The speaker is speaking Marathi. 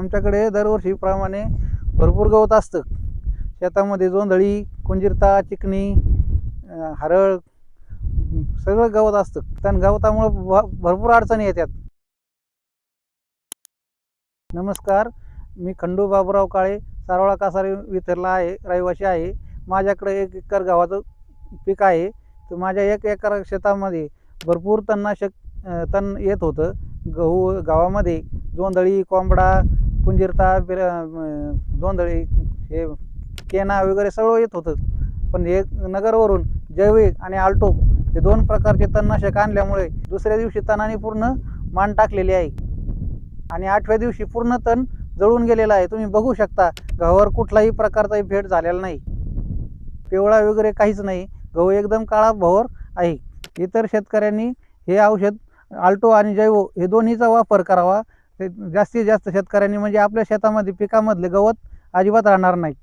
आमच्याकडे दरवर्षीप्रमाणे भरपूर गवत असतं. शेतामध्ये जोंधळी कुंजिरता चिकणी हरळ सगळं गवत असतं. त्या गवतामुळं भ- भरपूर अडचणी येतात. नमस्कार मी खंडू बाबूराव काळे सारोळा कासारी विथरला आहे रहिवासी आहे. माझ्याकडे एक एकर गव्हाचं पीक आहे. तर माझ्या एक एकर शेतामध्ये भरपूर तणनाशक तण येत होतं. गहू गावामध्ये जोंधळी कोंबडा कुंजिरता बिर जोंधळी हे केना वगैरे सगळं येत होतं. पण हे नगरवरून जैविक आणि आल्टो हे दोन प्रकारचे तणनाशक आणल्यामुळे दुसऱ्या दिवशी तणाने पूर्ण मान टाकलेली आहे. आणि आठव्या दिवशी पूर्ण तण जळून गेलेला आहे. तुम्ही बघू शकता गव्हावर कुठलाही प्रकारचाही भेट झालेला नाही. पिवळा वगैरे काहीच नाही. गहू एकदम काळा भोर आहे. इतर शेतकऱ्यांनी हे औषध आल्टो आणि जैव हे दोन्हीचा वापर करावा. ते जास्तीत जास्त शेतकऱ्यांनी म्हणजे आपल्या शेतामध्ये पिकामधले गवत अजिबात राहणार नाही.